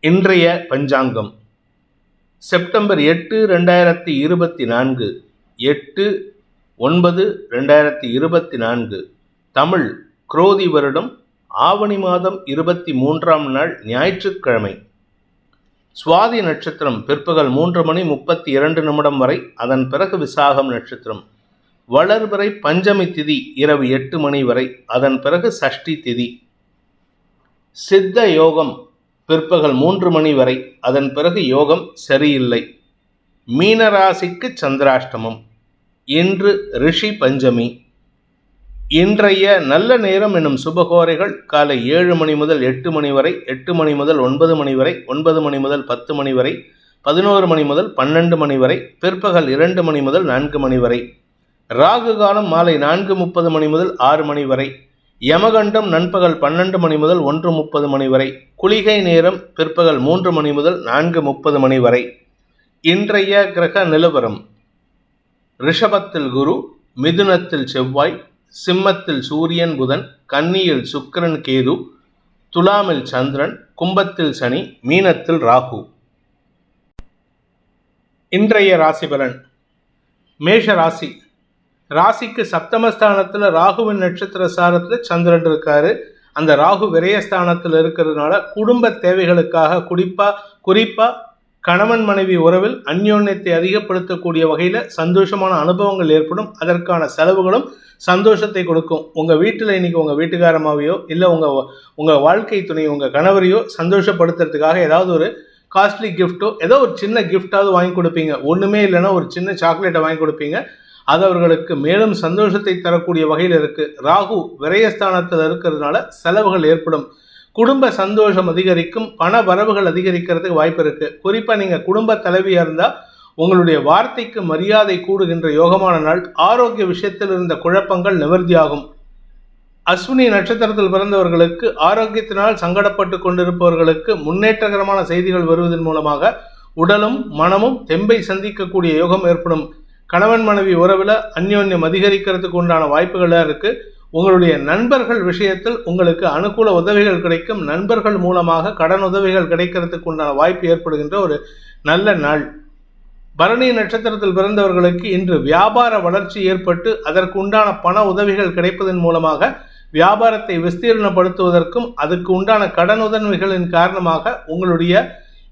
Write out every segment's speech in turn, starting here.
இன்றைய பஞ்சாங்கம். செப்டம்பர் எட்டு ரெண்டாயிரத்தி இருபத்தி நான்கு. எட்டு ஒன்பது ரெண்டாயிரத்தி இருபத்தி நான்கு. தமிழ் குரோதி வருடம் ஆவணி மாதம் இருபத்தி மூன்றாம் நாள் ஞாயிற்றுக்கிழமை. சுவாதி நட்சத்திரம் பிற்பகல் மூன்று மணி முப்பத்தி இரண்டு நிமிடம் வரை அதன் பிறகு விசாகம் நட்சத்திரம். வளர்பிறை பஞ்சமி திதி இரவு எட்டு மணி வரை அதன் பிறகு சஷ்டி திதி. சித்த யோகம் பிற்பகல் மூன்று மணி வரை. அதன் பிறகு யோகம் சரியில்லை. மீனராசிக்கு சந்திராஷ்டமம். இன்று ரிஷி பஞ்சமி. இன்றைய நல்ல நேரம் எனும் சுபகோரைகள் காலை ஏழு மணி முதல் எட்டு மணி வரை எட்டு மணி முதல் ஒன்பது மணி வரை ஒன்பது மணி முதல் பத்து மணி வரை பதினோரு மணி முதல் பன்னெண்டு மணி வரை பிற்பகல் இரண்டு மணி முதல் நான்கு மணி வரை. ராகு காலம் மாலை நான்கு முப்பது மணி முதல் ஆறு மணி வரை. யமகண்டம் நண்பகல் பன்னெண்டு மணி முதல் ஒன்று முப்பது மணி வரை குளிகை நேரம் பிற்பகல் மூன்று மணி முதல் நான்கு முப்பது மணி வரை. இன்றைய கிரக நிலவரம் ரிஷபத்தில் குரு மிதுனத்தில் செவ்வாய் சிம்மத்தில் சூரியன் புதன் கன்னியில் சுக்கிரன் கேது துலாமில் சந்திரன் கும்பத்தில் சனி மீனத்தில் ராகு. இன்றைய ராசிபலன் மேஷ ராசி. ராசிக்கு சப்தமஸ்தானத்தில் ராகுவின் நட்சத்திர சாரத்தில் சந்திரன் இருக்காரு. அந்த ராகு விரயஸ்தானத்தில் இருக்கிறதுனால குடும்ப தேவைகளுக்காக குறிப்பா குறிப்பா கணவன் மனைவி உறவில் அந்யோன்யத்தை அதிகப்படுத்தக்கூடிய வகையில் சந்தோஷமான அனுபவங்கள் ஏற்படும். அதற்கான செலவுகளும் சந்தோஷத்தை கொடுக்கும். உங்கள் வீட்டில் இன்னைக்கு உங்கள் வீட்டுக்காரமாவையோ இல்லை உங்கள் உங்கள் வாழ்க்கை துணை உங்கள் கணவரையோ சந்தோஷப்படுத்துறதுக்காக ஏதாவது ஒரு காஸ்ட்லி கிஃப்ட்டோ ஏதோ ஒரு சின்ன கிஃப்டாவது வாங்கி கொடுப்பீங்க. ஒன்றுமே இல்லைன்னா ஒரு சின்ன சாக்லேட்டை வாங்கி கொடுப்பீங்க. அது அவர்களுக்கு மேலும் சந்தோஷத்தை தரக்கூடிய வகையில் இருக்குது ராகு விரயஸ்தானத்தில் இருக்கிறதுனால செலவுகள் ஏற்படும். குடும்ப சந்தோஷம் அதிகரிக்கும். பண வரவுகள் அதிகரிக்கிறதுக்கு வாய்ப்பு இருக்குது குறிப்பாக நீங்கள் குடும்ப தலைவியாக இருந்தால் உங்களுடைய வார்த்தைக்கு மரியாதை கூடுகின்ற யோகமான நாள். ஆரோக்கிய விஷயத்தில் இருந்த குழப்பங்கள் நிவர்த்தியாகும். அஸ்வினி நட்சத்திரத்தில் பிறந்தவர்களுக்கு ஆரோக்கியத்தினால் சங்கடப்பட்டு கொண்டிருப்பவர்களுக்கு முன்னேற்றகரமான செய்திகள் வருவதன் மூலமாக உடலும் மனமும் தெம்பை சந்திக்கக்கூடிய யோகம் ஏற்படும். கணவன் மனைவி உறவில் அந்யோன்யம் அதிகரிக்கிறதுக்கு உண்டான வாய்ப்புகளாக இருக்குது உங்களுடைய நண்பர்கள் விஷயத்தில் உங்களுக்கு அனுகூல உதவிகள் கிடைக்கும். நண்பர்கள் மூலமாக கடன் உதவிகள் கிடைக்கிறதுக்கு உண்டான வாய்ப்பு ஏற்படுகின்ற ஒரு நல்ல நாள். பரணி நட்சத்திரத்தில் பிறந்தவர்களுக்கு இன்று வியாபார வளர்ச்சி ஏற்பட்டு அதற்கு உண்டான பண உதவிகள் கிடைப்பதன் மூலமாக வியாபாரத்தை விஸ்தீர்ணப்படுத்துவதற்கும் அதுக்கு உண்டான கடன் உதவிகளின் காரணமாக உங்களுடைய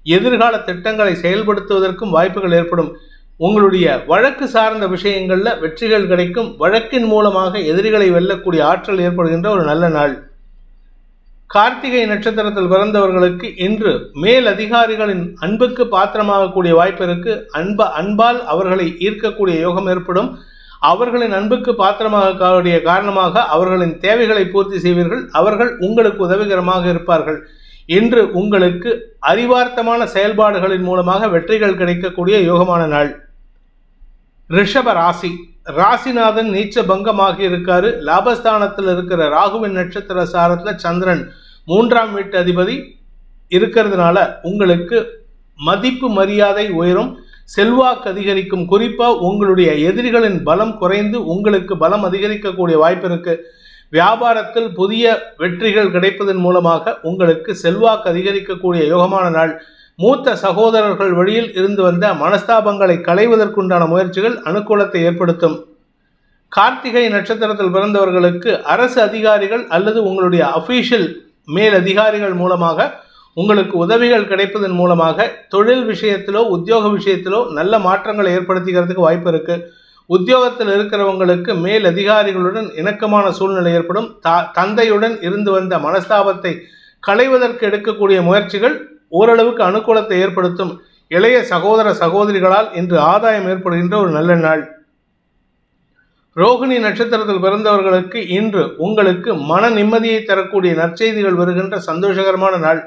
எதிர்கால திட்டங்களை செயல்படுத்துவதற்கும் வாய்ப்புகள் ஏற்படும். உங்களுடைய வழக்கு சார்ந்த விஷயங்களில் வெற்றிகள் கிடைக்கும். வழக்கின் மூலமாக எதிரிகளை வெல்லக்கூடிய ஆற்றல் ஏற்படுகின்ற ஒரு நல்ல நாள். கார்த்திகை நட்சத்திரத்தில் பிறந்தவர்களுக்கு இன்று மேல் அதிகாரிகளின் அன்புக்கு பாத்திரமாகக்கூடிய வாய்ப்பு இருக்கு. அன்ப அன்பால் அவர்களை ஈர்க்கக்கூடிய யோகம் ஏற்படும். அவர்களின் அன்புக்கு பாத்திரமாக காரணமாக அவர்களின் தேவைகளை பூர்த்தி செய்வீர்கள். அவர்கள் உங்களுக்கு உதவிகரமாக இருப்பார்கள். இன்று உங்களுக்கு அறிவார்த்தமான செயல்பாடுகளின் மூலமாக வெற்றிகள் கிடைக்கக்கூடிய யோகமான நாள். ரிஷப ராசி. ராசிநாதன் நீச்ச பங்கமாகி இருக்காரு. லாபஸ்தானத்தில் இருக்கிற ராகுவின் நட்சத்திர சாரத்தில் சந்திரன் மூன்றாம் வீட்டு அதிபதி இருக்கிறதுனால உங்களுக்கு மதிப்பு மரியாதை உயரும். செல்வாக்கு அதிகரிக்கும். குறிப்பாக உங்களுடைய எதிரிகளின் பலம் குறைந்து உங்களுக்கு பலம் அதிகரிக்கக்கூடிய வாய்ப்பு இருக்கு. வியாபாரத்தில் புதிய வெற்றிகள் கிடைப்பதன் மூலமாக உங்களுக்கு செல்வாக்கு அதிகரிக்கக்கூடிய யோகமான நாள். மூத்த சகோதரர்கள் வழியில் இருந்து வந்த மனஸ்தாபங்களை களைவதற்குண்டான முயற்சிகள் அனுகூலத்தை ஏற்படுத்தும். கார்த்திகை நட்சத்திரத்தில் பிறந்தவர்களுக்கு அரசு அதிகாரிகள் அல்லது உங்களுடைய அஃபீஷியல் மேல் அதிகாரிகள் மூலமாக உங்களுக்கு உதவிகள் கிடைப்பதன் மூலமாக தொழில் விஷயத்திலோ உத்தியோக விஷயத்திலோ நல்ல மாற்றங்களை ஏற்படுத்திக்கிறதுக்கு வாய்ப்பு இருக்கு. உத்தியோகத்தில் இருக்கிறவங்களுக்கு மேல் அதிகாரிகளுடன் இணக்கமான சூழ்நிலை ஏற்படும். தந்தையுடன் இருந்து வந்த மனஸ்தாபத்தை களைவதற்கு எடுக்கக்கூடிய முயற்சிகள் ஓரளவுக்கு அனுகூலத்தை ஏற்படுத்தும் இளைய சகோதர சகோதரிகளால் இன்று ஆதாயம் ஏற்படுகின்ற ஒரு நல்ல நாள். ரோகிணி நட்சத்திரத்தில் பிறந்தவர்களுக்கு இன்று உங்களுக்கு மன நிம்மதியை தரக்கூடிய நற்செய்திகள் வருகின்ற சந்தோஷகரமான நாள்.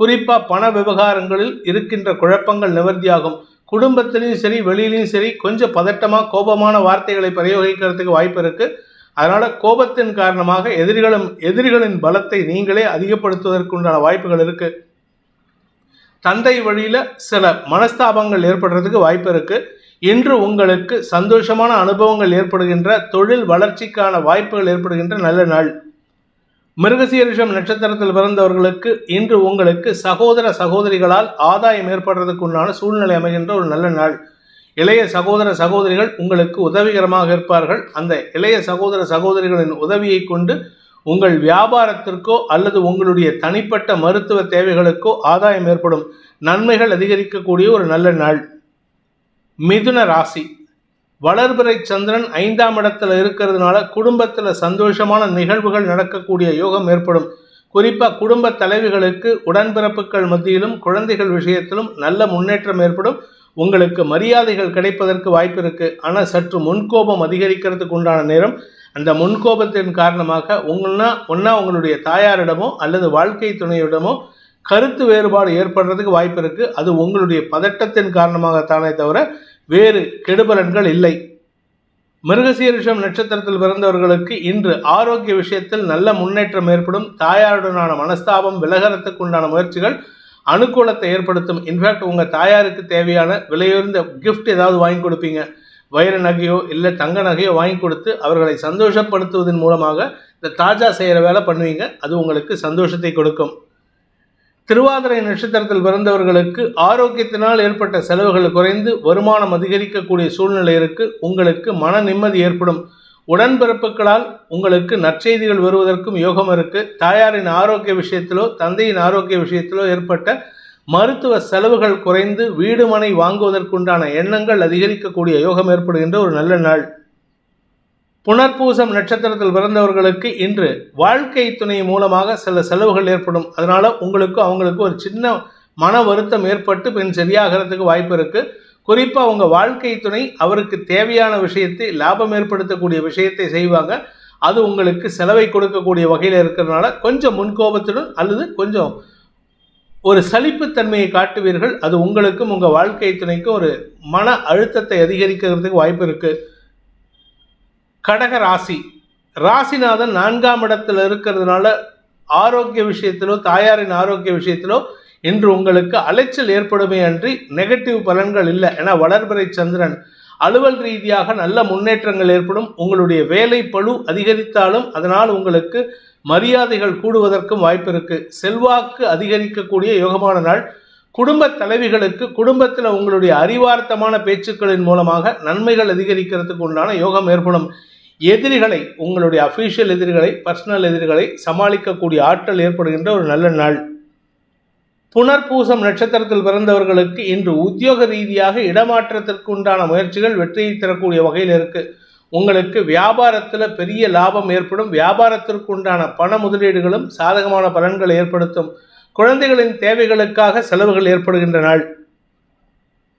குறிப்பாக பண விவகாரங்களில் இருக்கின்ற குழப்பங்கள் நிவர்த்தியாகும். குடும்பத்திலையும் சரி வெளியிலையும் சரி கொஞ்சம் பதட்டமாக கோபமான வார்த்தைகளை பிரயோகிக்கிறதுக்கு வாய்ப்பு இருக்குது அதனால் கோபத்தின் காரணமாக எதிரிகளும் எதிரிகளின் பலத்தை நீங்களே அதிகப்படுத்துவதற்குண்டான வாய்ப்புகள் இருக்குது தந்தை வழியில் சில மனஸ்தாபங்கள் ஏற்படுறதுக்கு வாய்ப்பு இருக்குது இன்று உங்களுக்கு சந்தோஷமான அனுபவங்கள் ஏற்படுகின்ற தொழில் வளர்ச்சிக்கான வாய்ப்புகள் ஏற்படுகின்ற நல்ல நாள். மிருகசீரிஷம் நட்சத்திரத்தில் பிறந்தவர்களுக்கு இன்று உங்களுக்கு சகோதர சகோதரிகளால் ஆதாயம் ஏற்படுறதுக்கு உண்டான சூழ்நிலை அமைகின்ற ஒரு நல்ல நாள். இளைய சகோதர சகோதரிகள் உங்களுக்கு உதவிகரமாக இருப்பார்கள். அந்த இளைய சகோதர சகோதரிகளின் உதவியை கொண்டு உங்கள் வியாபாரத்திற்கோ அல்லது உங்களுடைய தனிப்பட்ட மருத்துவ தேவைகளுக்கோ ஆதாயம் ஏற்படும் நன்மைகள் அதிகரிக்கக்கூடிய ஒரு நல்ல நாள். மிதுன ராசி. வளர்பிறை சந்திரன் ஐந்தாம் இடத்துல இருக்கிறதுனால குடும்பத்தில் சந்தோஷமான நிகழ்வுகள் நடக்கக்கூடிய யோகம் ஏற்படும். குறிப்பாக குடும்ப தலைவிகளுக்கு உடன்பிறப்புகள் மத்தியிலும் குழந்தைகள் விஷயத்திலும் நல்ல முன்னேற்றம் ஏற்படும். உங்களுக்கு மரியாதைகள் கிடைப்பதற்கு வாய்ப்பு இருக்குது ஆனால் சற்று முன்கோபம் அதிகரிக்கிறதுக்கு உண்டான நேரம். அந்த முன்கோபத்தின் காரணமாக உங்கன்னா ஒன்றா உங்களுடைய தாயாரிடமோ அல்லது வாழ்க்கை துணையிடமோ கருத்து வேறுபாடு ஏற்படுறதுக்கு வாய்ப்பு இருக்கு. அது உங்களுடைய பதட்டத்தின் காரணமாகத்தானே தவிர வேறு கெடுபலன்கள் இல்லை. மிருகசீரிஷம் நட்சத்திரத்தில் பிறந்தவர்களுக்கு இன்று ஆரோக்கிய விஷயத்தில் நல்ல முன்னேற்றம் ஏற்படும். தாயாருடனான மனஸ்தாபம் விலகரத்துக்கு உண்டான முயற்சிகள் அனுகூலத்தை ஏற்படுத்தும். இன்ஃபேக்ட் உங்கள் தாயாருக்கு தேவையான விலையுயர்ந்த கிஃப்ட் ஏதாவது வாங்கி கொடுப்பீங்க. வைர நகையோ இல்லை தங்க நகையோ வாங்கி கொடுத்து அவர்களை சந்தோஷப்படுத்துவதன் மூலமாக இந்த தாஜா செய்கிற வேலை பண்ணுவீங்க. அது உங்களுக்கு சந்தோஷத்தை கொடுக்கும். திருவாதிரை நட்சத்திரத்தில் பிறந்தவர்களுக்கு ஆரோக்கியத்தினால் ஏற்பட்ட செலவுகள் குறைந்து வருமானம் அதிகரிக்கக்கூடிய சூழ்நிலை இருக்கு. உங்களுக்கு மன நிம்மதி ஏற்படும். உடன்பிறப்புகளால் உங்களுக்கு நற்செய்திகள் வருவதற்கும் யோகம் இருக்கு. தாயாரின் ஆரோக்கிய விஷயத்திலோ தந்தையின் ஆரோக்கிய விஷயத்திலோ ஏற்பட்ட மருத்துவ செலவுகள் குறைந்து வீடு மனை வாங்குவதற்குண்டான எண்ணங்கள் அதிகரிக்கக்கூடிய யோகம் ஏற்படுகின்ற ஒரு நல்ல நாள். புனர்பூசம் நட்சத்திரத்தில் பிறந்தவர்களுக்கு இன்று வாழ்க்கை துணை மூலமாக சில செலவுகள் ஏற்படும். அதனால உங்களுக்கு அவங்களுக்கு ஒரு சின்ன மன வருத்தம் ஏற்பட்டு பின் சரியாகிறதுக்கு வாய்ப்பு இருக்கு. குறிப்பாக உங்கள் வாழ்க்கை துணை அவருக்கு தேவையான விஷயத்தை லாபம் ஏற்படுத்தக்கூடிய விஷயத்தை செய்வாங்க. அது உங்களுக்கு செலவை கொடுக்கக்கூடிய வகையில் இருக்கிறதுனால கொஞ்சம் முன்கோபத்துடன் அல்லது கொஞ்சம் ஒரு சலிப்புத்தன்மையை காட்டுவீர்கள். அது உங்களுக்கும் உங்கள் வாழ்க்கை துணைக்கும் ஒரு மன அழுத்தத்தை அதிகரிக்கிறதுக்கு வாய்ப்பு இருக்குது கடக ராசி. ராசிநாதன் நான்காம் இடத்துல இருக்கிறதுனால ஆரோக்கிய விஷயத்திலோ தாயாரின் ஆரோக்கிய விஷயத்திலோ இன்று உங்களுக்கு அலைச்சல் ஏற்படுமே அன்றி நெகட்டிவ் பலன்கள் இல்லை. என வளர்பிறை சந்திரன் அலுவல் ரீதியாக நல்ல முன்னேற்றங்கள் ஏற்படும். உங்களுடைய வேலை பழு அதிகரித்தாலும் அதனால் உங்களுக்கு மரியாதைகள் கூடுவதற்கும் வாய்ப்பு இருக்கு. செல்வாக்கு அதிகரிக்கக்கூடிய யோகமான நாள். குடும்ப தலைவிகளுக்கு குடும்பத்தில் உங்களுடைய அறிவார்த்தமான பேச்சுக்களின் மூலமாக நன்மைகள் அதிகரிக்கிறதுக்கு உண்டான யோகம் ஏற்படும். எதிரிகளை உங்களுடைய அஃபீஷியல் எதிரிகளை பர்சனல் எதிரிகளை சமாளிக்கக்கூடிய ஆற்றல் ஏற்படுகின்ற ஒரு நல்ல நாள். புனர்பூசம் நட்சத்திரத்தில் பிறந்தவர்களுக்கு இன்று உத்தியோக ரீதியாக இடமாற்றத்திற்கு உண்டான முயற்சிகள் வெற்றியை தரக்கூடிய வகையில் இருக்குது உங்களுக்கு வியாபாரத்தில் பெரிய லாபம் ஏற்படும். வியாபாரத்திற்கு உண்டான பண முதலீடுகளும் சாதகமான பலன்களை ஏற்படுத்தும். குழந்தைகளின் தேவைகளுக்காக செலவுகள் ஏற்படுகின்ற நாள்.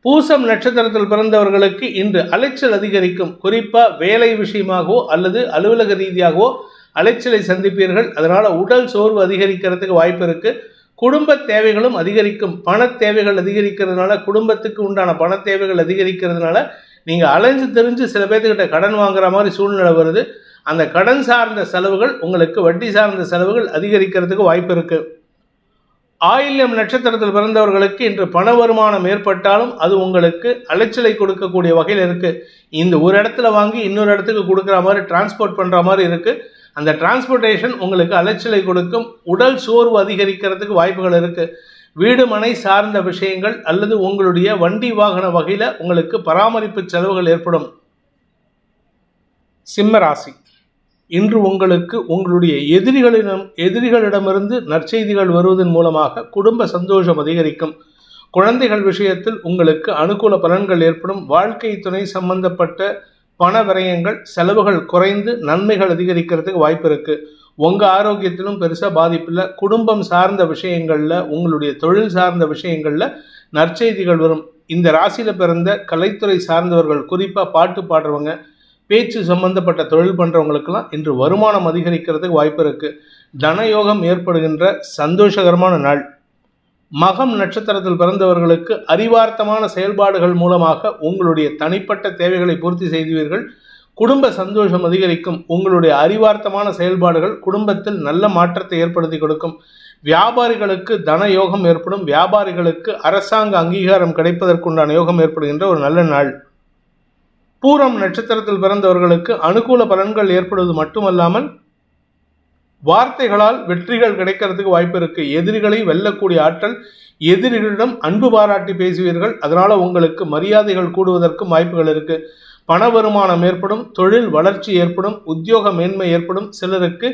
பூசம் நட்சத்திரத்தில் பிறந்தவர்களுக்கு இன்று அலைச்சல் அதிகரிக்கும். குறிப்பாக வேலை விஷயமாகவோ அல்லது அலுவலக ரீதியாகவோ அலைச்சலை சந்திப்பீர்கள். அதனால் உடல் சோர்வு அதிகரிக்கிறதுக்கு வாய்ப்பு இருக்குது குடும்ப தேவைகளும் அதிகரிக்கும். பண தேவைகள் அதிகரிக்கிறதுனால குடும்பத்துக்கு உண்டான பண தேவைகள் அதிகரிக்கிறதுனால நீங்கள் அலைஞ்சு தெரிஞ்சு சில பேர்த்துக்கிட்ட கடன் வாங்குற மாதிரி சூழ்நிலை வருது. அந்த கடன் சார்ந்த செலவுகள் உங்களுக்கு வட்டி சார்ந்த செலவுகள் அதிகரிக்கிறதுக்கு வாய்ப்பு இருக்குது ஆயில்யம் நட்சத்திரத்தில் பிறந்தவர்களுக்கு இன்று பண வருமானம் ஏற்பட்டாலும் அது உங்களுக்கு அலைச்சலை கொடுக்கக்கூடிய வகையில் இருக்குது இந்த ஒரு இடத்துல வாங்கி இன்னொரு இடத்துக்கு கொடுக்குற மாதிரி டிரான்ஸ்போர்ட் பண்ணுற மாதிரி இருக்குது அந்த டிரான்ஸ்போர்ட்டேஷன் உங்களுக்கு அலைச்சலை கொடுக்கும். உடல் சோர்வு அதிகரிக்கிறதுக்கு வாய்ப்புகள் இருக்குது வீடு மனை சார்ந்த விஷயங்கள் அல்லது உங்களுடைய வண்டி வாகன வகையில் உங்களுக்கு பராமரிப்பு செலவுகள் ஏற்படும். சிம்ம ராசி. இன்று உங்களுக்கு உங்களுடைய எதிரிகளிடம் எதிரிகளிடமிருந்து நற்செய்திகள் வருவதன் மூலமாக குடும்ப சந்தோஷம் அதிகரிக்கும். குழந்தைகள் விஷயத்தில் உங்களுக்கு அனுகூல பலன்கள் ஏற்படும். வாழ்க்கை துணை சம்பந்தப்பட்ட பண விரயங்கள் செலவுகள் குறைந்து நன்மைகள் அதிகரிக்கிறதுக்கு வாய்ப்பு இருக்குது உங்கள் ஆரோக்கியத்திலும் பெருசாக பாதிப்பில்லை குடும்பம் சார்ந்த விஷயங்களில் உங்களுடைய தொழில் சார்ந்த விஷயங்களில் நற்செய்திகள் வரும். இந்த ராசியில் பிறந்த கலைத்துறை சார்ந்தவர்கள் குறிப்பாக பாட்டு பாடுறவங்க பேச்சு சம்பந்தப்பட்ட தொழில் பண்ணுறவங்களுக்கெல்லாம் இன்று வருமானம் அதிகரிக்கிறதுக்கு வாய்ப்பு இருக்குது தனயோகம் ஏற்படுகின்ற சந்தோஷகரமான நாள். மகம் நட்சத்திரத்தில் பிறந்தவர்களுக்கு அறிவார்த்தமான செயல்பாடுகள் மூலமாக உங்களுடைய தனிப்பட்ட தேவைகளை பூர்த்தி செய்துவீர்கள். குடும்ப சந்தோஷம் அதிகரிக்கும். உங்களுடைய அறிவார்த்தமான செயல்பாடுகள் குடும்பத்தில் நல்ல மாற்றத்தை ஏற்படுத்தி கொடுக்கும். வியாபாரிகளுக்கு தன யோகம் ஏற்படும். வியாபாரிகளுக்கு அரசாங்க அங்கீகாரம் கிடைப்பதற்குண்டான யோகம் ஏற்படுகின்ற ஒரு நல்ல நாள். பூரம் நட்சத்திரத்தில் பிறந்தவர்களுக்கு அனுகூல பலன்கள் ஏற்படுவது மட்டுமல்லாமல் வார்த்தைகளால் வெற்றிகள் கிடைக்கிறதுக்கு வாய்ப்பு இருக்கு. எதிரிகளை வெல்லக்கூடிய ஆற்றல் எதிரிகளிடம் அன்பு பாராட்டி பேசுவீர்கள். அதனால உங்களுக்கு மரியாதைகள் கூடுவதற்கும் வாய்ப்புகள் இருக்கு. பண வருமானம் ஏற்படும் தொழில் வளர்ச்சி ஏற்படும் உத்தியோக மேன்மை ஏற்படும். சிலருக்கு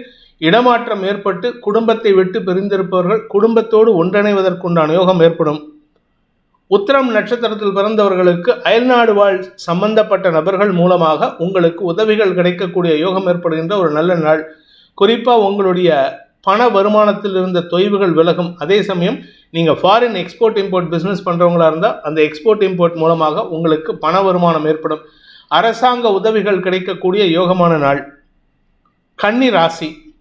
இடமாற்றம் ஏற்பட்டு குடும்பத்தை விட்டு பிரிந்திருப்பவர்கள் குடும்பத்தோடு ஒன்றிணைவதற்குண்டான யோகம் ஏற்படும். உத்திரம் நட்சத்திரத்தில் பிறந்தவர்களுக்கு அயல்நாடு வாழ் சம்பந்தப்பட்ட நபர்கள் மூலமாக உங்களுக்கு உதவிகள் கிடைக்கக்கூடிய யோகம் ஏற்படுகின்ற ஒரு நல்ல நாள். குறிப்பாக உங்களுடைய பண வருமானத்தில் இருந்த தொய்வுகள் விலகும். அதே சமயம் நீங்கள் ஃபாரின் எக்ஸ்போர்ட் இம்போர்ட் பிஸ்னஸ் பண்ணுறவங்களா இருந்தால் அந்த எக்ஸ்போர்ட் இம்போர்ட் மூலமாக உங்களுக்கு பண வருமானம் ஏற்படும். அரசாங்க உதவிகள் கிடைக்கக்கூடிய யோகமான நாள். கன்னி ராசி.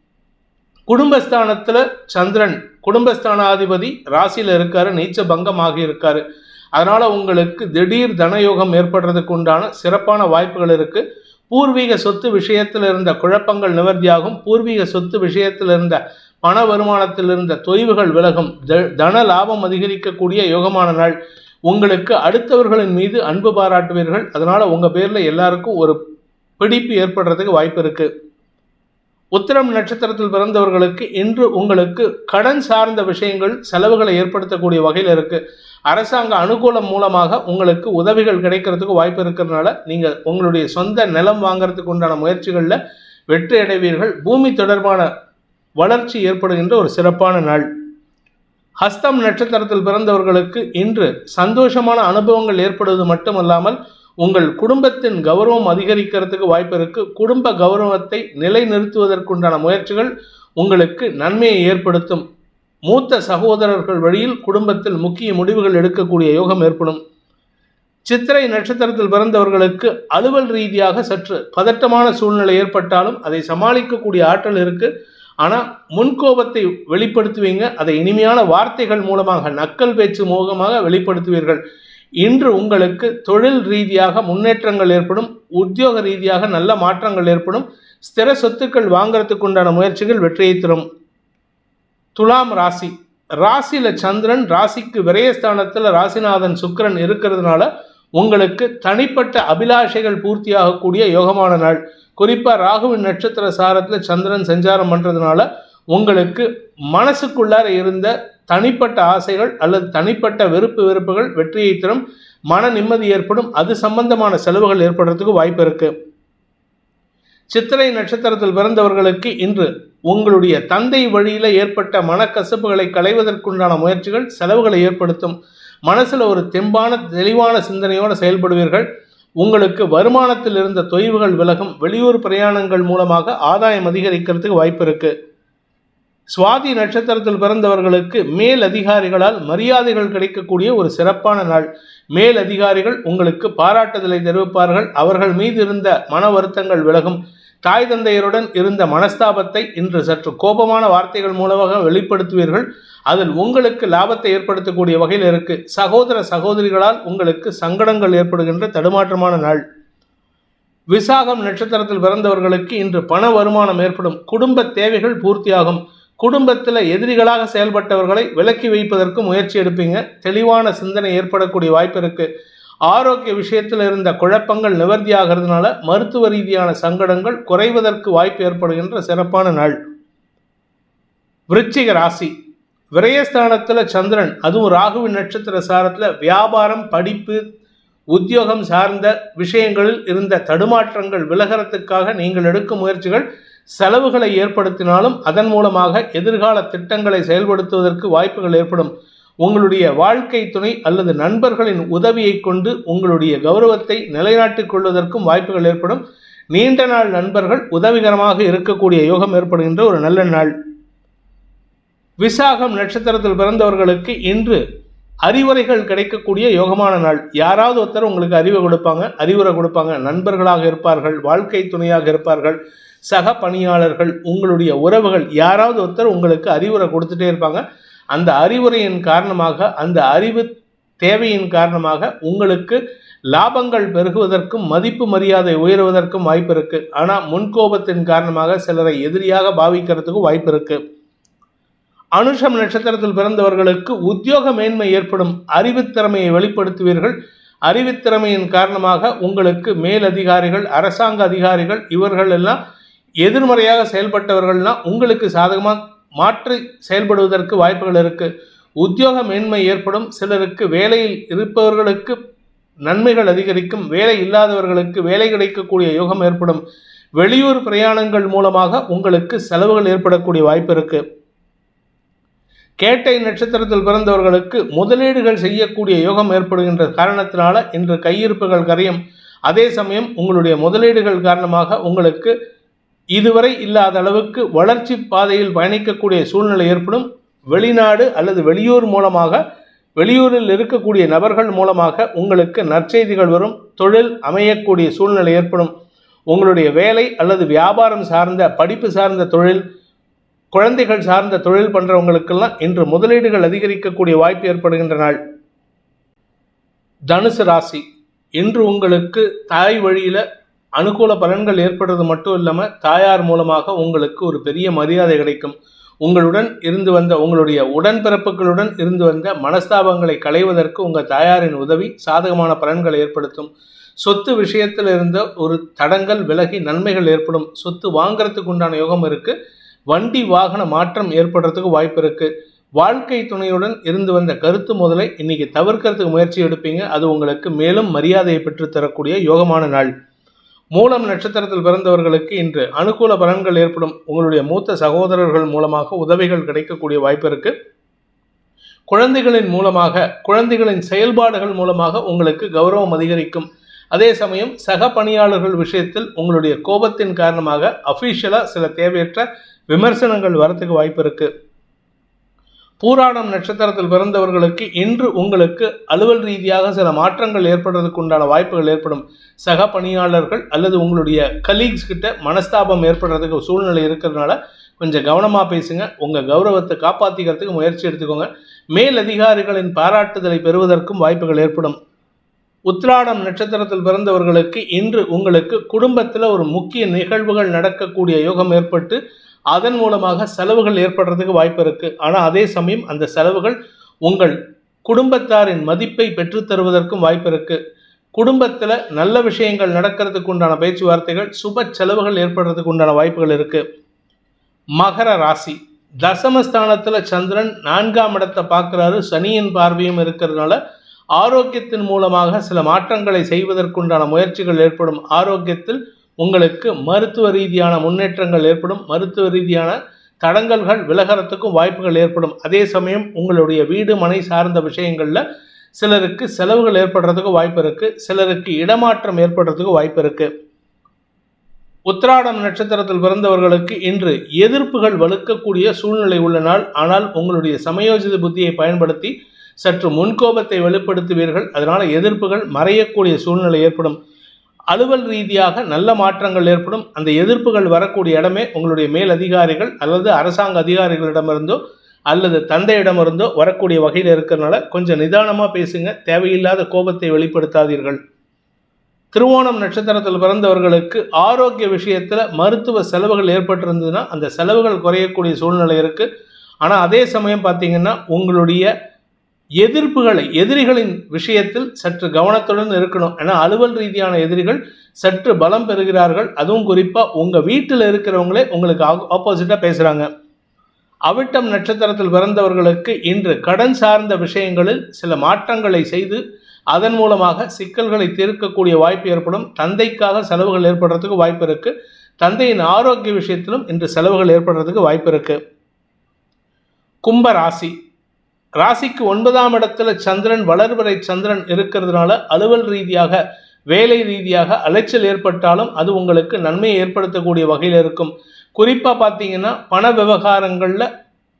குடும்பஸ்தானத்தில் சந்திரன் குடும்பஸ்தானாதிபதி ராசியில் இருக்காரு நீச்ச பங்கமாகி இருக்காரு. அதனால் உங்களுக்கு திடீர் தனயோகம் ஏற்படுறதுக்கு உண்டான சிறப்பான வாய்ப்புகள் இருக்குது பூர்வீக சொத்து விஷயத்தில் இருந்த குழப்பங்கள் நிவர்த்தியாகும். பூர்வீக சொத்து விஷயத்தில் இருந்த பண வருமானத்தில் இருந்த தொய்வுகள் விலகும். த- தன லாபம் அதிகரிக்கக்கூடிய யோகமான நாள். உங்களுக்கு அடுத்தவர்களின் மீது அன்பு பாராட்டுவீர்கள். அதனால் உங்கள் பேரில் எல்லாருக்கும் ஒரு பிடிப்பு ஏற்படுறதுக்கு வாய்ப்பு இருக்குது உத்திரம் நட்சத்திரத்தில் பிறந்தவர்களுக்கு இன்று உங்களுக்கு கடன் சார்ந்த விஷயங்கள் செலவுகளை ஏற்படுத்தக்கூடிய வகையில் இருக்குது அரசாங்க அனுகூலம் மூலமாக உங்களுக்கு உதவிகள் கிடைக்கிறதுக்கு வாய்ப்பு இருக்கிறதுனால நீங்கள் உங்களுடைய சொந்த நிலம் வாங்குறதுக்கு உண்டான முயற்சிகளில் வெற்றி அடைவீர்கள். பூமி தொடர்பான வளர்ச்சி ஏற்படுகின்ற ஒரு சிறப்பான நாள். ஹஸ்தம் நட்சத்திரத்தில் பிறந்தவர்களுக்கு இன்று சந்தோஷமான அனுபவங்கள் ஏற்படுவது மட்டுமல்லாமல் உங்கள் குடும்பத்தின் கௌரவம் அதிகரிக்கிறதுக்கு வாய்ப்பு இருக்கு. குடும்ப கௌரவத்தை நிலைநிறுத்துவதற்குண்டான முயற்சிகள் உங்களுக்கு நன்மையை ஏற்படுத்தும். மூத்த சகோதரர்கள் வழியில் குடும்பத்தில் முக்கிய முடிவுகள் எடுக்கக்கூடிய யோகம் ஏற்படும். சித்திரை நட்சத்திரத்தில் பிறந்தவர்களுக்கு அலுவல் ரீதியாக சற்று பதட்டமான சூழ்நிலை ஏற்பட்டாலும் அதை சமாளிக்கக்கூடிய ஆற்றல் இருக்கு. ஆனால் முன்கோபத்தை வெளிப்படுத்துவீங்க அதை இனிமையான வார்த்தைகள் மூலமாக நக்கல் பேச்சு மூலமாக வெளிப்படுத்துவீர்கள். இன்று உங்களுக்கு தொழில் ரீதியாக முன்னேற்றங்கள் ஏற்படும் உத்தியோக ரீதியாக நல்ல மாற்றங்கள் ஏற்படும் ஸ்திர சொத்துக்கள் வாங்குறதுக்கு உண்டான முயற்சிகள் வெற்றியை தரும். துலாம் ராசி. ராசியில் சந்திரன் ராசிக்கு விரயஸ்தானத்தில் ராசிநாதன் சுக்கிரன் இருக்கிறதுனால உங்களுக்கு தனிப்பட்ட அபிலாஷைகள் பூர்த்தியாகக்கூடிய யோகமான நாள். குறிப்பாக ராகுவின் நட்சத்திர சாரத்தில் சந்திரன் சஞ்சாரம் பண்ணுறதுனால உங்களுக்கு மனசுக்குள்ளார இருந்த தனிப்பட்ட ஆசைகள் அல்லது தனிப்பட்ட வெறுப்பு வெறுப்புகள் வெற்றியை தரும். மன நிம்மதி ஏற்படும். அது சம்பந்தமான செலவுகள் ஏற்படுறதுக்கு வாய்ப்பு இருக்கு. சித்திரை நட்சத்திரத்தில் பிறந்தவர்களுக்கு இன்று உங்களுடைய தந்தை வழியில் ஏற்பட்ட மனக்கசப்புகளை களைவதற்குண்டான முயற்சிகள் செலவுகளை ஏற்படுத்தும். மனசில் ஒரு தெம்பான தெளிவான சிந்தனையோடு செயல்படுவீர்கள். உங்களுக்கு வருமானத்தில் இருந்த தொய்வுகள் விலகும். வெளியூர் பிரயாணங்கள் மூலமாக ஆதாயம் அதிகரிக்கிறதுக்கு வாய்ப்பு இருக்கு. சுவாதி நட்சத்திரத்தில் பிறந்தவர்களுக்கு மேல் அதிகாரிகளால் மரியாதைகள் கிடைக்கக்கூடிய ஒரு சிறப்பான நாள். மேல் அதிகாரிகள் உங்களுக்கு பாராட்டுதலை தெரிவிப்பார்கள். அவர்கள் மீது இருந்த மன வருத்தங்கள் விலகும். தாய் தந்தையருடன் இருந்த மனஸ்தாபத்தை இன்று சற்று கோபமான வார்த்தைகள் மூலமாக வெளிப்படுத்துவீர்கள். அதில் உங்களுக்கு லாபத்தை ஏற்படுத்தக்கூடிய வகையில் இருக்கு. சகோதர சகோதரிகளால் உங்களுக்கு சங்கடங்கள் ஏற்படுகின்ற தடுமாற்றமான நாள். விசாகம் நட்சத்திரத்தில் பிறந்தவர்களுக்கு இன்று பண வருமானம் ஏற்படும். குடும்ப தேவைகள் பூர்த்தியாகும். குடும்பத்தில் எதிரிகளாக செயல்பட்டவர்களை விலக்கி வைப்பதற்கு முயற்சி எடுப்பீங்க. தெளிவான சிந்தனை ஏற்படக்கூடிய வாய்ப்பு இருக்கு. ஆரோக்கிய விஷயத்தில் இருந்த குழப்பங்கள் நிவர்த்தியாகிறதுனால மருத்துவ ரீதியான சங்கடங்கள் குறைவதற்கு வாய்ப்பு ஏற்படுகின்ற சிறப்பான நாள். விருச்சிக ராசி. விரயஸ்தானத்தில் சந்திரன் அதுவும் ராகுவின் நட்சத்திர சாரத்தில் வியாபாரம் படிப்பு உத்தியோகம் சார்ந்த விஷயங்களில் இருந்த தடுமாற்றங்கள் விலகிறதுக்காக நீங்கள் எடுக்கும் முயற்சிகள் செலவுகளை ஏற்படுத்தினாலும் அதன் மூலமாக எதிர்கால திட்டங்களை செயல்படுத்துவதற்கு வாய்ப்புகள் ஏற்படும். உங்களுடைய வாழ்க்கை துணை அல்லது நண்பர்களின் உதவியை கொண்டு உங்களுடைய கௌரவத்தை நிலைநாட்டிக் கொள்வதற்கும் வாய்ப்புகள் ஏற்படும். நீண்ட நாள் நண்பர்கள் உதவிகரமாக இருக்கக்கூடிய யோகம் ஏற்படுகின்ற ஒரு நல்ல நாள். விசாகம் நட்சத்திரத்தில் பிறந்தவர்களுக்கு இன்று அறிவுரைகள் கிடைக்கக்கூடிய யோகமான நாள். யாராவது ஒருத்தர் உங்களுக்கு அறிவை கொடுப்பாங்க அறிவுரை கொடுப்பாங்க. நண்பர்களாக இருப்பார்கள் வாழ்க்கை துணையாக இருப்பார்கள் சக பணியாளர்கள் உங்களுடைய உறவுகள் யாராவது ஒருத்தர் உங்களுக்கு அறிவுரை கொடுத்துட்டே இருப்பாங்க. அந்த அறிவுரையின் காரணமாக அந்த அறிவு தேவையின் காரணமாக உங்களுக்கு லாபங்கள் பெருகுவதற்கும் மதிப்பு மரியாதை உயருவதற்கும் வாய்ப்பு இருக்குது ஆனால் முன்கோபத்தின் காரணமாக சிலரை எதிரியாக பாவிக்கிறதுக்கும் வாய்ப்பு இருக்குது அனுஷம் நட்சத்திரத்தில் பிறந்தவர்களுக்கு உத்தியோக மேன்மை ஏற்படும் அறிவுத்திறமையை வெளிப்படுத்துவீர்கள். அறிவுத்திறமையின் காரணமாக உங்களுக்கு மேலதிகாரிகள் அரசாங்க அதிகாரிகள் இவர்கள் எல்லாம் எதிர்மறையாக செயல்பட்டவர்கள்னா உங்களுக்கு சாதகமாக மாற்றி செயல்படுவதற்கு வாய்ப்புகள் இருக்குது உத்தியோக மேன்மை ஏற்படும். சிலருக்கு வேலையில் இருப்பவர்களுக்கு நன்மைகள் அதிகரிக்கும். வேலை இல்லாதவர்களுக்கு வேலை கிடைக்கக்கூடிய யோகம் ஏற்படும். வெளியூர் பிரயாணங்கள் மூலமாக உங்களுக்கு செலவுகள் ஏற்படக்கூடிய வாய்ப்பு இருக்குது கேட்டை நட்சத்திரத்தில் பிறந்தவர்களுக்கு முதலீடுகள் செய்யக்கூடிய யோகம் ஏற்படுகின்ற காரணத்தினால இன்று கையிருப்புகள் கரையும். அதே சமயம் உங்களுடைய முதலீடுகள் காரணமாக உங்களுக்கு இதுவரை இல்லாத அளவுக்கு வளர்ச்சி பாதையில் பயணிக்கக்கூடிய சூழ்நிலை ஏற்படும். வெளிநாடு அல்லது வெளியூர் மூலமாக வெளியூரில் இருக்கக்கூடிய நபர்கள் மூலமாக உங்களுக்கு நற்செய்திகள் வரும். தொழில் அமையக்கூடிய சூழ்நிலை ஏற்படும். உங்களுடைய வேலை அல்லது வியாபாரம் சார்ந்த படிப்பு சார்ந்த தொழில் குழந்தைகள் சார்ந்த தொழில் பண்ணுறவங்களுக்கெல்லாம் இன்று முதலீடுகள் அதிகரிக்கக்கூடிய வாய்ப்பு ஏற்படுகின்ற நாள். தனுசு ராசி இன்று உங்களுக்கு தாய் வழியில் அனுகூல பலன்கள் ஏற்படுறது மட்டும் இல்லாமல் தாயார் மூலமாக உங்களுக்கு ஒரு பெரிய மரியாதை கிடைக்கும். உங்களுடன் இருந்து வந்த உங்களுடைய உடன்பிறப்புகளுடன் இருந்து வந்த மனஸ்தாபங்களை களைவதற்கு உங்கள் தாயாரின் உதவி சாதகமான பலன்களை ஏற்படுத்தும். சொத்து விஷயத்தில் இருந்த ஒரு தடங்கள் விலகி நன்மைகள் ஏற்படும். சொத்து வாங்குறதுக்கு உண்டான யோகம் இருக்கு. வண்டி வாகன மாற்றம் ஏற்படுறதுக்கு வாய்ப்பு இருக்கு. வாழ்க்கை துணையுடன் இருந்து வந்த கருத்து முதலை இன்னைக்கு தவிர்க்கிறதுக்கு முயற்சி எடுப்பீங்க. அது உங்களுக்கு மேலும் மரியாதையை பெற்றுத்தரக்கூடிய யோகமான நாள். மூலம் நட்சத்திரத்தில் பிறந்தவர்களுக்கு இன்று அனுகூல பலன்கள் ஏற்படும். உங்களுடைய மூத்த சகோதரர்கள் மூலமாக உதவிகள் கிடைக்கக்கூடிய வாய்ப்பு இருக்கு. குழந்தைகளின் மூலமாக குழந்தைகளின் செயல்பாடுகள் மூலமாக உங்களுக்கு கௌரவம் அதிகரிக்கும். அதே சமயம் சக பணியாளர்கள் விஷயத்தில் உங்களுடைய கோபத்தின் காரணமாக அஃபீஷியலாக சில தேவையற்ற விமர்சனங்கள் வரத்துக்கு வாய்ப்பு இருக்கு. பூராடம் நட்சத்திரத்தில் பிறந்தவர்களுக்கு இன்று உங்களுக்கு அலுவல் ரீதியாக சில மாற்றங்கள் ஏற்படுறதுக்கு உண்டான வாய்ப்புகள் ஏற்படும். சக பணியாளர்கள் அல்லது உங்களுடைய கலீக்ஸ் கிட்ட மனஸ்தாபம் ஏற்படுறதுக்கு சூழ்நிலை இருக்கிறதுனால கொஞ்சம் கவனமாக பேசுங்க. உங்கள் கௌரவத்தை காப்பாற்றிக்கிறதுக்கு முயற்சி எடுத்துக்கோங்க. மேல் அதிகாரிகளின் பாராட்டுதலை பெறுவதற்கும் வாய்ப்புகள் ஏற்படும். உத்ராடம் நட்சத்திரத்தில் பிறந்தவர்களுக்கு இன்று உங்களுக்கு குடும்பத்தில் ஒரு முக்கிய நிகழ்வுகள் நடக்கக்கூடிய யோகம் ஏற்பட்டு அதன் மூலமாக செலவுகள் ஏற்படுறதுக்கு வாய்ப்பு இருக்குது ஆனால் அதே சமயம் அந்த செலவுகள் உங்கள் குடும்பத்தாரின் மதிப்பை பெற்றுத்தருவதற்கும் வாய்ப்பு இருக்குது குடும்பத்தில் நல்ல விஷயங்கள் நடக்கிறதுக்கு உண்டான பேச்சுவார்த்தைகள் சுப செலவுகள் ஏற்படுறதுக்கு உண்டான வாய்ப்புகள் இருக்குது மகர ராசி. தசமஸ்தானத்தில் சந்திரன் நான்காம் இடத்தை பார்க்குறாரு. சனியின் பார்வையும் இருக்கிறதுனால ஆரோக்கியத்தின் மூலமாக சில மாற்றங்களை செய்வதற்குண்டான முயற்சிகள் ஏற்படும். ஆரோக்கியத்தில் உங்களுக்கு மருத்துவ ரீதியான முன்னேற்றங்கள் ஏற்படும் மருத்துவ ரீதியான தடங்கல்கள் விலகறத்துக்கும் வாய்ப்புகள் ஏற்படும். அதே சமயம் உங்களுடைய வீடு மனை சார்ந்த விஷயங்களில் சிலருக்கு செலவுகள் ஏற்படுறதுக்கு வாய்ப்பு இருக்குது சிலருக்கு இடமாற்றம் ஏற்படுறதுக்கு வாய்ப்பு இருக்குது உத்திராடம் நட்சத்திரத்தில் பிறந்தவர்களுக்கு இன்று எதிர்ப்புகள் வலுக்கக்கூடிய சூழ்நிலை உள்ள நாள். ஆனால் உங்களுடைய சமயோஜித புத்தியை பயன்படுத்தி சற்று முன்கோபத்தை வெளிப்படுத்துவீர்கள். அதனால் எதிர்ப்புகள் மறையக்கூடிய சூழ்நிலை ஏற்படும். அலுவல் ரீதியாக நல்ல மாற்றங்கள் ஏற்படும். அந்த எதிர்ப்புகள் வரக்கூடிய இடமே உங்களுடைய மேல் அதிகாரிகள் அல்லது அரசாங்க அதிகாரிகளிடமிருந்தோ அல்லது தந்தையிடமிருந்தோ வரக்கூடிய வகையில் இருக்கிறனால கொஞ்சம் நிதானமாக பேசுங்க. தேவையில்லாத கோபத்தை வெளிப்படுத்தாதீர்கள். திருவோணம் நட்சத்திரத்தில் பிறந்தவர்களுக்கு ஆரோக்கிய விஷயத்தில் மருத்துவ செலவுகள் ஏற்பட்டிருந்ததுன்னா அந்த செலவுகள் குறையக்கூடிய சூழ்நிலை இருக்குது ஆனால் அதே சமயம் பார்த்தீங்கன்னா உங்களுடைய எதிர்ப்புகளை எதிரிகளின் விஷயத்தில் சற்று கவனத்துடன் இருக்கணும். ஏன்னா அலுவல் ரீதியான எதிரிகள் சற்று பலம் பெறுகிறார்கள். அதுவும் குறிப்பாக உங்கள் வீட்டில் இருக்கிறவங்களே உங்களுக்கு ஆப்போசிட்டாக பேசுகிறாங்க அவிட்டம் நட்சத்திரத்தில் பிறந்தவர்களுக்கு இன்று கடன் சார்ந்த விஷயங்களில் சில மாற்றங்களை செய்து அதன் மூலமாக சிக்கல்களை தீர்க்கக்கூடிய வாய்ப்பு ஏற்படும். தந்தைக்காக செலவுகள் ஏற்படுறதுக்கு வாய்ப்பு இருக்குது தந்தையின் ஆரோக்கிய விஷயத்திலும் இன்று செலவுகள் ஏற்படுறதுக்கு வாய்ப்பு இருக்குது கும்ப ராசி. ராசிக்கு ஒன்பதாம் இடத்துல சந்திரன் வளர்வரை சந்திரன் இருக்கிறதுனால அலுவல் ரீதியாக வேலை ரீதியாக அலைச்சல் ஏற்பட்டாலும் அது உங்களுக்கு நன்மையை ஏற்படுத்தக்கூடிய வகையில் இருக்கும். குறிப்பாக பார்த்தீங்கன்னா பண விவகாரங்களில்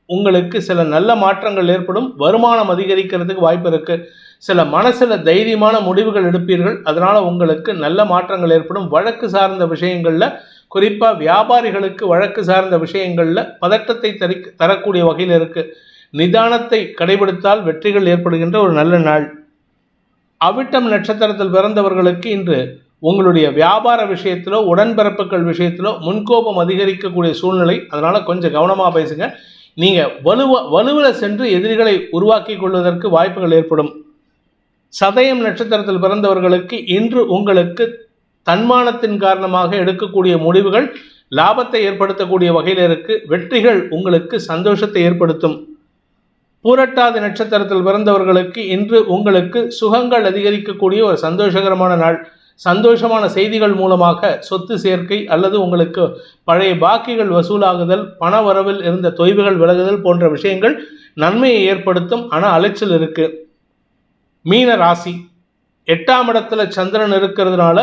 உங்களுக்கு சில நல்ல மாற்றங்கள் ஏற்படும். வருமானம் அதிகரிக்கிறதுக்கு வாய்ப்பு இருக்குது சில மனசில் தைரியமான முடிவுகள் எடுப்பீர்கள். அதனால் உங்களுக்கு நல்ல மாற்றங்கள் ஏற்படும். வழக்கு சார்ந்த விஷயங்களில் குறிப்பாக வியாபாரிகளுக்கு வழக்கு சார்ந்த விஷயங்களில் பதட்டத்தை தரி தரக்கூடிய வகையில் இருக்குது நிதானத்தை கடைபிடித்தால் வெற்றிகள் ஏற்படுகின்ற ஒரு நல்ல நாள். அவிட்டம் நட்சத்திரத்தில் பிறந்தவர்களுக்கு இன்று உங்களுடைய வியாபார விஷயத்திலோ உடன்பிறப்புகள் விஷயத்திலோ முன்கோபம் அதிகரிக்கக்கூடிய சூழ்நிலை. அதனால் கொஞ்சம் கவனமாக பேசுங்க. நீங்கள் வலுவ வலுவில் சென்று எதிரிகளை உருவாக்கி கொள்வதற்கு வாய்ப்புகள் ஏற்படும். சதயம் நட்சத்திரத்தில் பிறந்தவர்களுக்கு இன்று உங்களுக்கு தன்மானத்தின் காரணமாக எடுக்கக்கூடிய முடிவுகள் லாபத்தை ஏற்படுத்தக்கூடிய வகையில் இருக்கு. வெற்றிகள் உங்களுக்கு சந்தோஷத்தை ஏற்படுத்தும். பூரட்டாதி நட்சத்திரத்தில் பிறந்தவர்களுக்கு இன்று உங்களுக்கு சுகங்கள் அதிகரிக்கக்கூடிய ஒரு சந்தோஷகரமான நாள். சந்தோஷமான செய்திகள் மூலமாக சொத்து சேர்க்கை அல்லது உங்களுக்கு பழைய பாக்கிகள் வசூலாகுதல் பண வரவில் இருந்த தொய்வுகள் விலகுதல் போன்ற விஷயங்கள் நன்மையை ஏற்படுத்தும் ஆனால் அலைச்சல் இருக்கு. மீன ராசி. எட்டாம் இடத்துல சந்திரன் இருக்கிறதுனால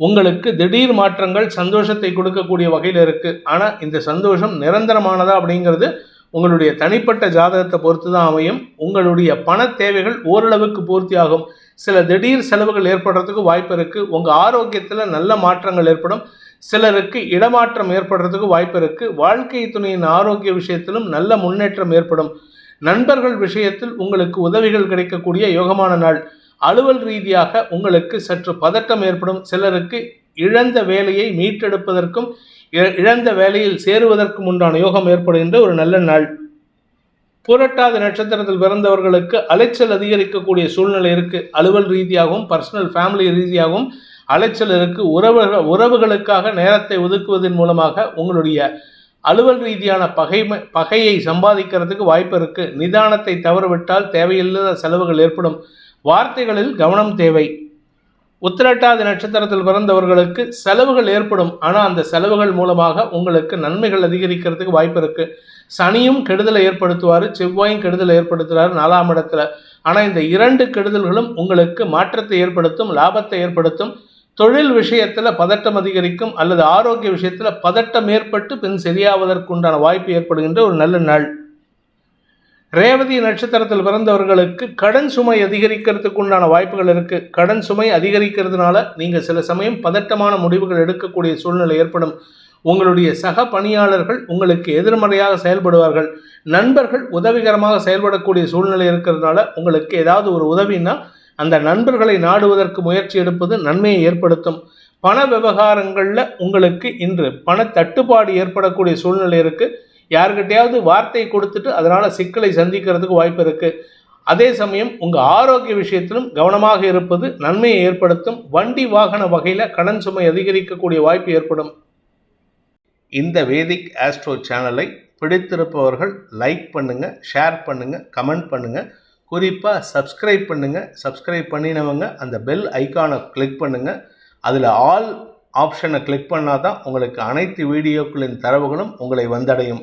உங்களுக்கு திடீர் மாற்றங்கள் சந்தோஷத்தை கொடுக்கக்கூடிய வகையில் இருக்கு. ஆனால் இந்த சந்தோஷம் நிரந்தரமானதா அப்படிங்கிறது உங்களுடைய தனிப்பட்ட ஜாதகத்தை பொறுத்து தான் அமையும். உங்களுடைய பண தேவைகள் ஓரளவுக்கு பூர்த்தியாகும். சில திடீர் செலவுகள் ஏற்படுறதுக்கு வாய்ப்பு இருக்கு. உங்க ஆரோக்கியத்தில் நல்ல மாற்றங்கள் ஏற்படும். சிலருக்கு இடமாற்றம் ஏற்படுறதுக்கு வாய்ப்பு இருக்கு. வாழ்க்கை துணையின் ஆரோக்கிய விஷயத்திலும் நல்ல முன்னேற்றம் ஏற்படும். நண்பர்கள் விஷயத்தில் உங்களுக்கு உதவிகள் கிடைக்கக்கூடிய யோகமான நாள். அலுவல் ரீதியாக உங்களுக்கு சற்று பதட்டம் ஏற்படும். சிலருக்கு இழந்த வேலையை மீட்டெடுப்பதற்கும் இழந்த வேலையில் சேருவதற்கு உண்டான யோகம் ஏற்படுகின்ற ஒரு நல்ல நாள். புரட்டாத நட்சத்திரத்தில் பிறந்தவர்களுக்கு அலைச்சல் அதிகரிக்கக்கூடிய சூழ்நிலை இருக்கு. அலுவல் ரீதியாகவும் பர்சனல் ஃபேமிலி ரீதியாகவும் அலைச்சல் இருக்கு. உறவு உறவுகளுக்காக நேரத்தை ஒதுக்குவதன் மூலமாக உங்களுடைய அலுவல் ரீதியான பகைமை பகையை சம்பாதிக்கிறதுக்கு வாய்ப்பு இருக்கு. நிதானத்தை தவறவிட்டால் தேவையில்லாத செலவுகள் ஏற்படும். வார்த்தைகளில் கவனம் தேவை. உத்திரட்டாதி நட்சத்திரத்தில் பிறந்தவர்களுக்கு செலவுகள் ஏற்படும். ஆனால் அந்த செலவுகள் மூலமாக உங்களுக்கு நன்மைகள் அதிகரிக்கிறதுக்கு வாய்ப்பு இருக்கு. சனியும் கெடுதலை ஏற்படுத்துவார் செவ்வாயும் கெடுதலை ஏற்படுத்துகிறார் நாலாம் இடத்துல. ஆனால் இந்த இரண்டு கெடுதல்களும் உங்களுக்கு மாற்றத்தை ஏற்படுத்தும் லாபத்தை ஏற்படுத்தும். தொழில் விஷயத்தில் பதட்டம் அதிகரிக்கும் அல்லது ஆரோக்கிய விஷயத்தில் பதட்டம் ஏற்பட்டு பின் சரியாவதற்குண்டான வாய்ப்பு ஏற்படுகின்ற ஒரு நல்ல நாள். ரேவதி நட்சத்திரத்தில் பிறந்தவர்களுக்கு கடன் சுமை அதிகரிக்கிறதுக்கு உண்டான வாய்ப்புகள் இருக்கு. கடன் சுமை அதிகரிக்கிறதுனால நீங்க சில சமயம் பதட்டமான முடிவுகள் எடுக்கக்கூடிய சூழ்நிலை ஏற்படும். உங்களுடைய சக பணியாளர்கள் உங்களுக்கு எதிர்மறையாக செயல்படுவார்கள். நண்பர்கள் உதவிகரமாக செயல்படக்கூடிய சூழ்நிலை இருக்கிறதுனால உங்களுக்கு ஏதாவது ஒரு உதவினா அந்த நண்பர்களை நாடுவதற்கு முயற்சி எடுப்பது நன்மையை ஏற்படுத்தும். பண விவகாரங்களில் உங்களுக்கு இன்று பண தட்டுப்பாடு ஏற்படக்கூடிய சூழ்நிலை இருக்குது யாருக்கிட்டையாவது வார்த்தை கொடுத்துட்டு அதனால் சிக்கலை சந்திக்கிறதுக்கு வாய்ப்பு இருக்குது அதே சமயம் உங்கள் ஆரோக்கிய விஷயத்திலும் கவனமாக இருப்பது நன்மையை ஏற்படுத்தும் வண்டி வாகன வகையில் கடன் சுமை அதிகரிக்கக்கூடிய வாய்ப்பு ஏற்படும். இந்த வேதிக் ஆஸ்ட்ரோ சேனலை பிடித்திருப்பவர்கள் லைக் பண்ணுங்கள் ஷேர் பண்ணுங்கள் கமெண்ட் பண்ணுங்கள் குறிப்பாக சப்ஸ்கிரைப் பண்ணுங்கள் சப்ஸ்கிரைப் பண்ணினவங்க அந்த பெல் ஐக்கானை கிளிக் பண்ணுங்கள் அதில் ஆல் ஆப்ஷனை கிளிக் பண்ணால் தான் உங்களுக்கு அனைத்து வீடியோக்களின் தரவுகளும் உங்களை வந்தடையும்.